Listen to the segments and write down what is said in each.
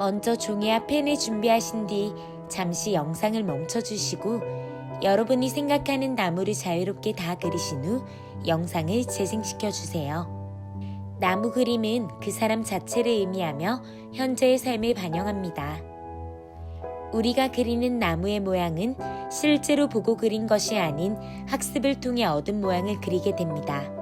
먼저 종이와 펜을 준비하신 뒤 잠시 영상을 멈춰주시고 여러분이 생각하는 나무를 자유롭게 다 그리신 후 영상을 재생시켜 주세요. 나무 그림은 그 사람 자체를 의미하며 현재의 삶을 반영합니다. 우리가 그리는 나무의 모양은 실제로 보고 그린 것이 아닌 학습을 통해 얻은 모양을 그리게 됩니다.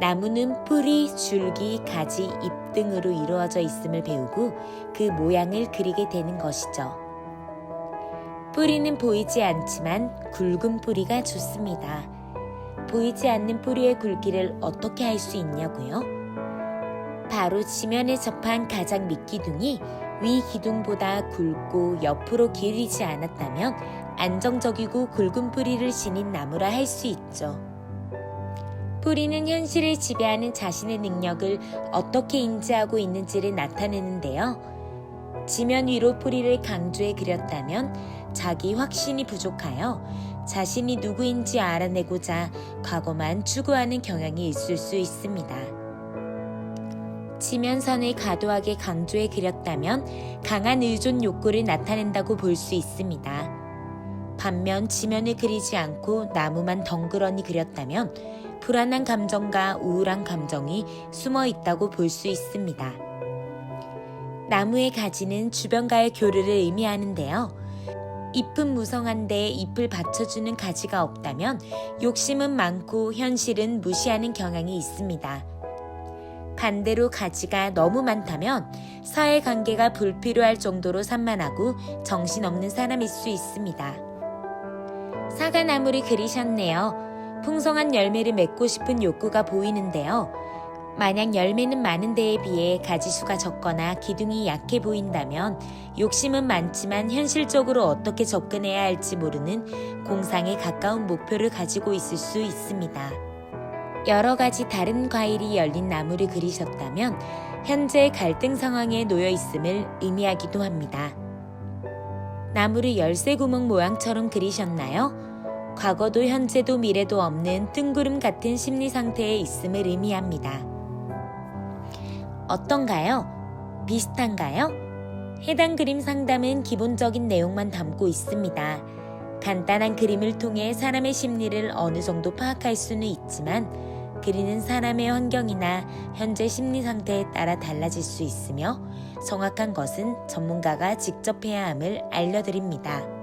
나무는 뿌리, 줄기, 가지, 잎 등으로 이루어져 있음을 배우고 그 모양을 그리게 되는 것이죠. 뿌리는 보이지 않지만 굵은 뿌리가 좋습니다. 보이지 않는 뿌리의 굵기를 어떻게 할 수 있냐고요? 바로 지면에 접한 가장 밑기둥이 위 기둥보다 굵고 옆으로 기울이지 않았다면 안정적이고 굵은 뿌리를 지닌 나무라 할 수 있죠. 뿌리는 현실을 지배하는 자신의 능력을 어떻게 인지하고 있는지를 나타내는데요. 지면 위로 뿌리를 강조해 그렸다면 자기 확신이 부족하여 자신이 누구인지 알아내고자 과거만 추구하는 경향이 있을 수 있습니다. 지면선을 과도하게 강조해 그렸다면 강한 의존 욕구를 나타낸다고 볼 수 있습니다. 반면 지면을 그리지 않고 나무만 덩그러니 그렸다면 불안한 감정과 우울한 감정이 숨어 있다고 볼 수 있습니다. 나무의 가지는 주변과의 교류를 의미하는데요. 잎은 무성한데 잎을 받쳐주는 가지가 없다면 욕심은 많고 현실은 무시하는 경향이 있습니다. 반대로 가지가 너무 많다면 사회 관계가 불필요할 정도로 산만하고 정신없는 사람일 수 있습니다. 사과나무를 그리셨네요. 풍성한 열매를 맺고 싶은 욕구가 보이는데요. 만약 열매는 많은 데에 비해 가지수가 적거나 기둥이 약해 보인다면 욕심은 많지만 현실적으로 어떻게 접근해야 할지 모르는 공상에 가까운 목표를 가지고 있을 수 있습니다. 여러 가지 다른 과일이 열린 나무를 그리셨다면 현재 갈등 상황에 놓여 있음을 의미하기도 합니다. 나무를 열쇠 구멍 모양처럼 그리셨나요? 과거도 현재도 미래도 없는 뜬구름 같은 심리 상태에 있음을 의미합니다. 어떤가요? 비슷한가요? 해당 그림 상담은 기본적인 내용만 담고 있습니다. 간단한 그림을 통해 사람의 심리를 어느 정도 파악할 수는 있지만 그리는 사람의 환경이나 현재 심리 상태에 따라 달라질 수 있으며 정확한 것은 전문가가 직접 해야 함을 알려드립니다.